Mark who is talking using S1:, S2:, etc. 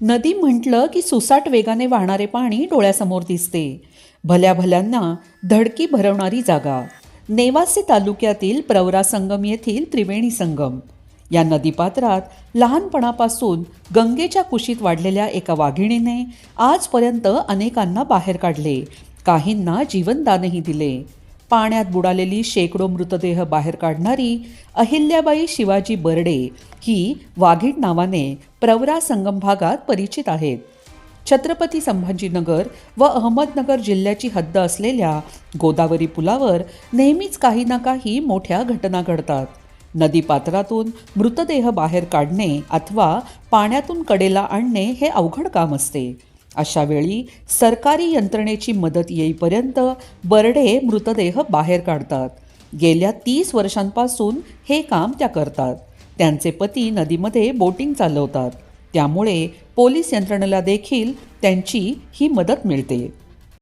S1: नदी म्हटलं की सुसाट वेगाने वाहणारे पाणी डोळ्यासमोर दिसते. भल्या भल्यांना धडकी भरवणारी जागा. नेवासे तालुक्यातील प्रवरा संगम येथील त्रिवेणी संगम. या नदीपात्रात लहानपणापासून गंगेच्या कुशीत वाढलेल्या एका वाघिणीने आजपर्यंत अनेकांना बाहेर काढले. काहींना जीवनदानही दिले. पाण्यात बुडालेली शेकडो मृतदेह बाहेर काढणारी अहिल्याबाई शिवाजी बर्डे ही वाघीण नावाने प्रवरा संगम भागात परिचित आहेत. छत्रपती संभाजीनगर व अहमदनगर जिल्ह्याची हद्द असलेल्या गोदावरी पुलावर नेहमीच काही ना काही मोठ्या घटना घडतात. नदीपात्रातून मृतदेह बाहेर काढणे अथवा पाण्यातून कडेला आणणे हे अवघड काम असते. अशावेळी सरकारी यंत्रणेची मदत येईपर्यंत बर्डे मृतदेह बाहेर काढतात. गेल्या तीस वर्षांपासून हे काम त्या करतात. त्यांचे पती नदीमध्ये बोटिंग चालवतात. त्यामुळे पोलीस यंत्रणेला देखील त्यांची ही मदत मिळते.